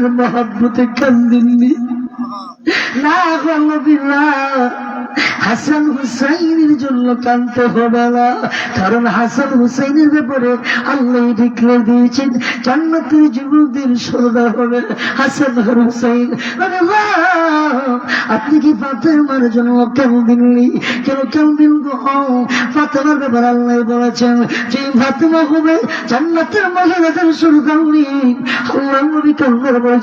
নবীর মহাব্বতে কান্দিননি। না নবীরা হাসান হুসাইনের জন্য কানতে হবে না। কারণ হাসান হুসাইনের ব্যাপারে আল্লাহ ডিক্লেয়ার দিয়েছেন, জান্নাতের যুবকদের সর্দার হবে হাসান হুসাইন। আপনি কি ফাতেমার জন্য কেন দিননি? কেন কেন দিন ফাতেমার ব্যাপারে আল্লাহ বলেছেন যে, ফাতেমা হবে জান্নাতের মহিলাদের সর্দারনি আল্লাহ নবী কান্দার বলে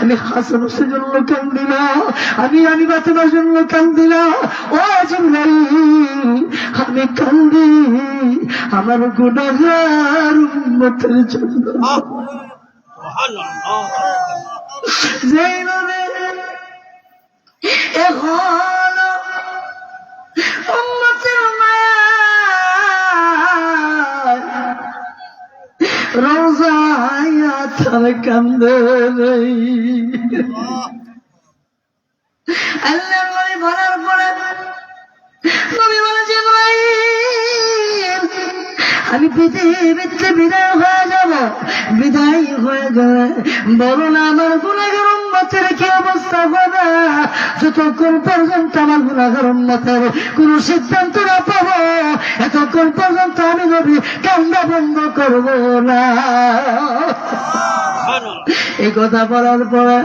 আমি হাসান হুসেনের জন্য কান্দি না আমি আমি ফাতেমার জন্য কান্দি না ও জিব্রাইল আমি কান্দি আমার গুণাগার উম্মতের জন্য। এখন রোজায়া আল্লাহ নবী বলার পরে নবী বলে জিব্রাইল আমি পৃথিবীতে বিদায় হয়ে যাব, বিদায় হয়ে গেলে বলো না আমার গুণাগার উন্মতের কি অবস্থা হবে? যতক্ষণ পর্যন্ত আমার গুণাগার উন্মতের কোন সিদ্ধান্ত না পাবো, এতক্ষণ পর্যন্ত আমি নবী কান্দা বন্ধ করব না। এই কথা বলার পরে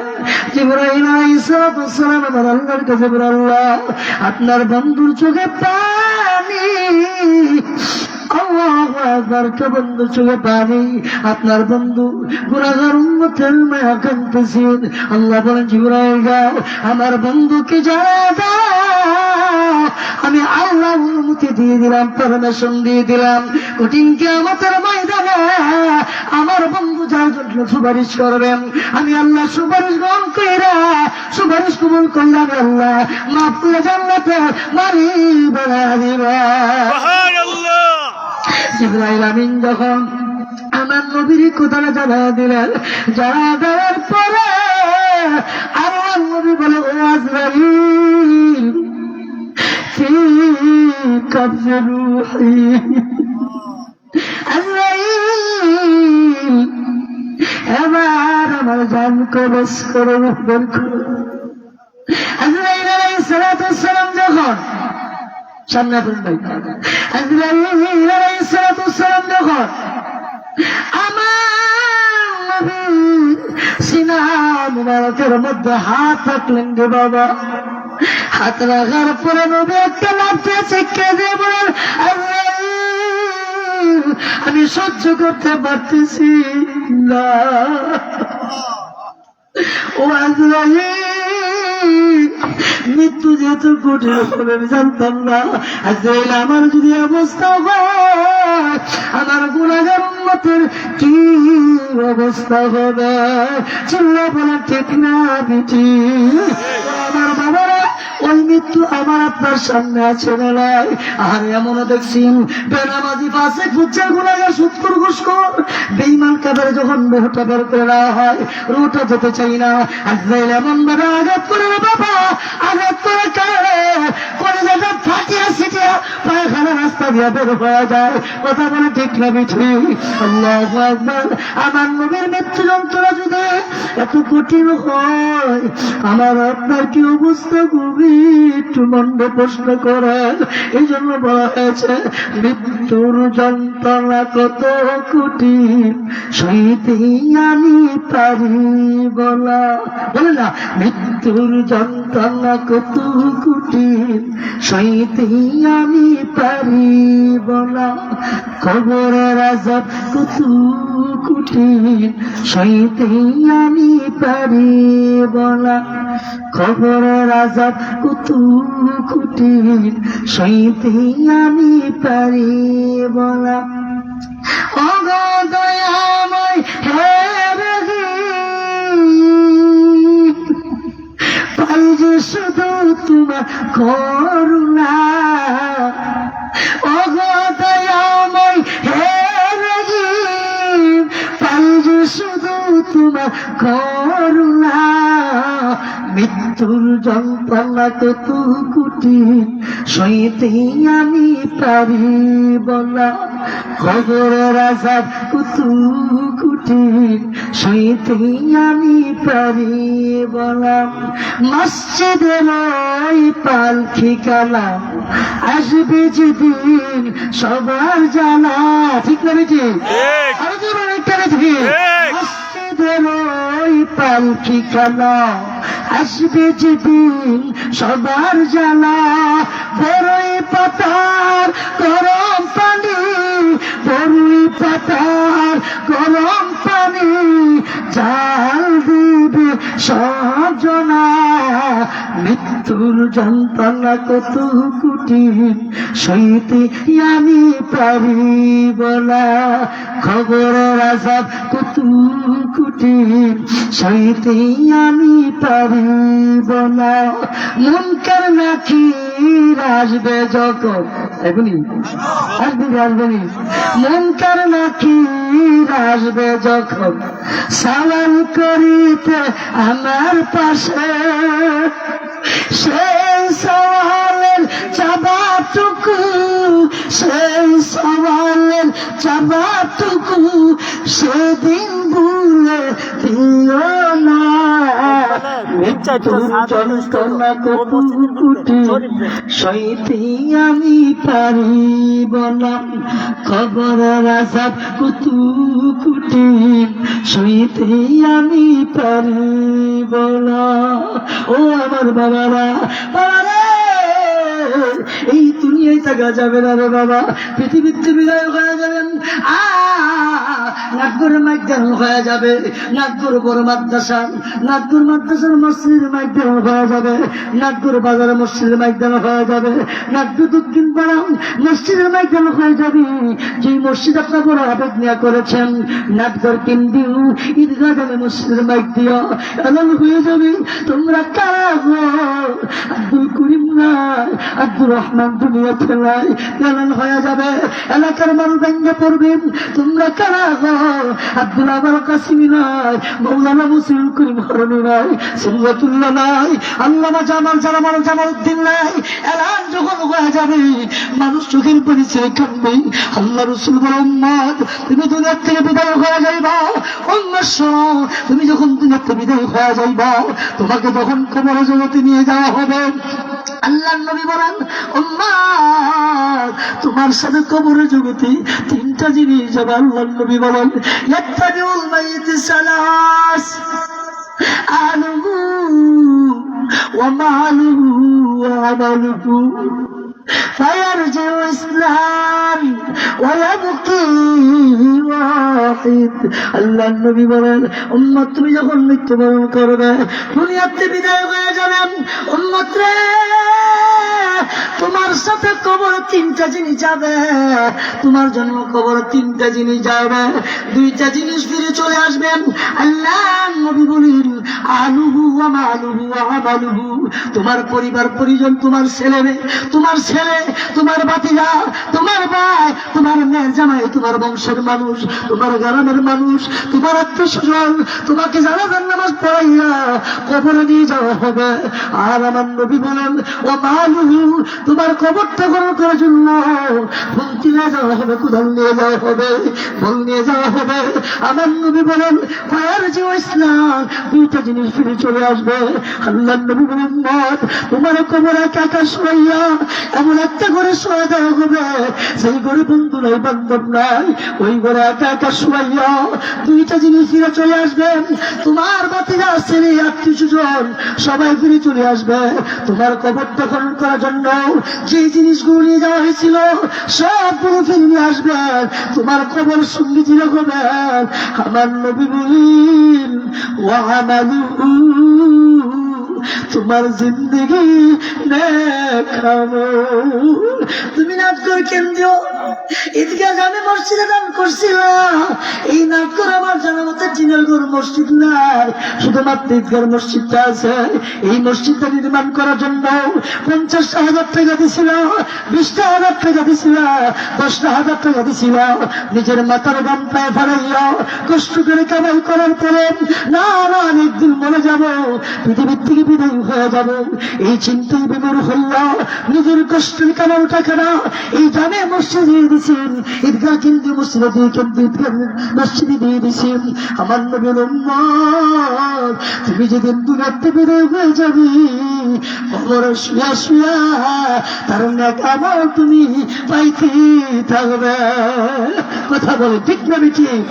জিব্রাহিম আল্লাহর কাছে আল্লাহ আপনার বন্ধুর চোখে পানি। আপনার বন্ধু গুনাহগার উম্মতের মায়া কাঁদতেছেন। আল্লাহ বলেন, জিব্রাইল, যাও, আমার বন্ধুকে দাও। আমি আল্লাহ অনুমতি দিয়ে দিলাম পারমিশন দিয়ে দিলাম। কঠিন কে আমাদের ময়দানে আমার বন্ধু যার জন্য সুপারিশ করবেন, আমি আল্লাহ সুপারিশ গ্রহণ কইরা সুপারিশ কবুল করলাম, আল্লাহ মাফ করে জান্নাতে মারি বেড়া দিবা ইব্রাহিম যখন আমার নবীর কোথায় জানা দিলেন জানা দেওয়ার পরে আমার নবী বলে, ও আজরাইল আজরাইল, এবার আমার জান কবচ করো সামনে আসুন ভাই। যখন আমার সিনা মধ্যে হাত রাখলেন রে বাবা। হাত রাখার পরে নবী একটা লাফিয়ে শিক্ষা দিয়ে বলেন আমি সহ্য করতে পারতেছি না। ও আজরাইল মৃত্যু যেহেতু কঠিন আমি জানতাম না। আজরাইল আমার যদি অবস্থা আমার গুণাগার উন্মতের কি অবস্থা হবে। চিল্লা বলা ঠিক না বিটি ওই মৃত্যু আমার আপনার সামনে আছে বেলায় আর এমনও দেখছি বেনামাজি পাশে ফুচ্ছার গুণাগার সত্তর ঘুষখোর। বেইমান কাদের যখন রুহটা বের করে দেওয়া হয়, রুহটা যেতে চাই না। আজরাইল এমন ভাবে আঘাত করে বাবা, আঘাত করে কারে? করে যাতে ফাটিয়া ছিটিয়া পায়খানা রাস্তা দিয়ে বের হয়ে যায়। কথা বলে ঠিক না বিঠি আমার নবীর মৃত্যু যন্ত্রণা যদি এত কঠিন হয়, আমার আপনার কি অবস্থা প্রশ্ন এই জন্য বলা হয়েছে, মৃত্যুর যন্ত্রণা কত কুটি সইতে আমি পারি বলা। বলে না, মৃত্যুর যন্ত্রণা কত কঠিন সইতে আমি পারি বলা খবরের আজাব কত কঠিন। সইতে আমি পারি বলা খবরের আজাব কত কঠিন। সইতে আমি পারি বলা অগদয়াময় হে রহিম, শুধু তোমার করুণা। অগদয়াময় হে রহিম, পাই শুধু তোমার করুণা। মৃত্যুর যন্ত্রণা কত কুটি সইতে আমি পারিব না খবরের আজাব কত কুটি সইতে আমি পারিব না মসজিদের পালকি কালা আসবে যেদিন সবার জানা ঠিক না বেটি? আরও একটা ওই পালকি কালা আসবে যেদিন সবার জানা বড়ই পাতার গরম পানি বড়ই পাতার গরম পানি। জাল দিবে সজনা। মৃত্যুর যন্ত্রণা কত কুটির সইতে আমি পারিব না। খবরের আজাব কত কুটির সইতে আমি পারিব না। মুনকার নাকি আসবে যখন? এগুলি আসবে কি আসবে নি মুনকার নাকি আসবে যখন? সালাম করিতে আমার পাশে সেই সওয়ালের চাবাটুকু সেই সওয়ালের চাবাটুকু সেদিন আমি পারিব না খবর আসাদ কুতুকুটি সইতে আমি পারিব না ও আমার বাবারা বাবারা এই দুনিয়ায় থাকা যাবে না রে বাবা পৃথিবীতে বিদায় হয়ে যাবেন আ নাগপুরের মাইকদান হয়ে যাবে, নাগপুর বড় মাদ্রাসা, নাগপুর মাদ্রাসার মসজিদের মাইকদান হয়ে যাবে, নাগপুর বাজার মসজিদের মাইকদান হয়ে যাবে, নাগপুর দক্ষিণ পাড়া মসজিদের মাইকদান হয়ে যাবে। যে মসজিদ আপনার বড় আবেগ নেওয়া করেছেন, নাগপুর কেন্দ্রীয় ঈদগাহ জামে মসজিদের দিয়া এমন হয়ে যাবে। তোমরা কারা আব্দুল করিম নাই আব্দুর রহমান দুনিয়া ফেলায় এমন হয়ে যাবে। এলাকার মানুষ ভেঙে পড়বেন তোমরা কারা আব্দুল আবার নাই, মৌলানা মুসলিম করিম নাই নাই জামাল জামাল নাই। এলান যখন হয়ে যাবে, মানুষ চোখের পরিচয় কাঁদবে। আল্লাহ রসুল তুমি দুনিয়ার থেকে বিদায় হয়ে যাইবা। অন্য তুমি যখন দুনিয়ার থেকে বিদায় হয়ে যাইবা, তোমাকে যখন কবর জগতে নিয়ে যাওয়া হবে। আল্লাহ নবী বলেন তোমার সাথে কবরের জগতে তিনটা জিনিস যাবে আল্লাহ নবী বলেন ইয়াত্তাবিউল মাইয়িত সালাস আলুহু ওয়া মালুহু ওয়া আমালুহু فيرجع إسلام ويبكي واحد আল্লাহ নবী বলেন উম্মত তুমি যখন মৃত্যুবরণ করবে দুনিয়াতে বিদায় হয়ে যাবেন উম্মত রে তোমার সাথে কবর তিনটা জিনিস যাবে। তোমার জন্য কবর তিনটা জিনিস যাবে। দুইটা জিনিস ফিরে চলে আসবেন। আল্লাহ নবী বলেন, আলুহু তোমার পরিবার পরিজন, তোমার ছেলে তোমার ছেলে, তোমার বাতিজা তোমার ভাই, তোমার মেয়ের জামাই, তোমার বংশের মানুষ, তোমার গ্রামের মানুষ, তোমার আত্মীয় তোমাকে জানাজার নামাজ পড়াইয়া কবরে নিয়ে যাওয়া হবে। আর আমার নবী বলেন, ও মালুহু, তোমার কবরটা গ্রহণ করার জন্য ভক্তি নিয়ে যাওয়া হবে, কোদাল নিয়ে যাওয়া হবে বল নিয়ে যাওয়া হবে। আমার নবী বলেন ফায়ার যে ইসলাম দুইটা জিনিস ফিরে চলে আসবে। আল্লাহ নবী বলেন মত তোমার একা একা শোয়াইয়া এমন একটা ঘরে শোয়া দেওয়া হবে। সেই ঘরে বন্ধু নাই, বান্ধব নাই। ওই ঘরে একা একা শোয়াইয়া দুইটা জিনিস ফিরে চলে আসবে। তোমার বাতিরা ছেলে আত্মীয় স্বজন। সবাই ফিরে চলে আসবে। তোমার কবর খনন করার জন্য যে জিনিসগুলো নিয়ে যাওয়া হয়েছিল, সবগুলো ফিরে আসবে। তোমার কবর সঙ্গে হবে আমার নবী ওয়ামালু তোমার জিন্দগি দেখাবো তুমি নাচ করে কেন্দ্র ঈদগাহ মসজিদে দান এই নাটকর আমার জানা মসজিদ শুধুমাত্র মসজিদটা আছে। এই মসজিদটা নির্মাণ করার জন্য পঞ্চাশ হাজার টাকা দিছিল বিশটা হাজার টাকা দিছিল দশটা হাজার টাকা দিছিল। নিজের মাথার গান পায়ে ফেলাইয়া কষ্ট করে কামাই করার পরে না না, আমি একদিন মরে যাব, পৃথিবীর থেকে বিদায় হয়ে যাব। এই চিন্তায় বিমূর হইল। নিজের কষ্টের কামাল টাকাটা এই জামে মসজিদে দিয়েছেন ঈদগাহ কেন্দ্রে মসজিদে কেন্দ্রে ঈদগাহ মসজিদে দিয়ে দিয়েছেন আমার নবীর তুমি যেদিন দূরত্বে বেরো হয়ে যাবি কবরে শুয়া শুয়া, তার নেক আমল তুমি পাইতে থাকবে। কথা বলে, ঠিক না ঠিক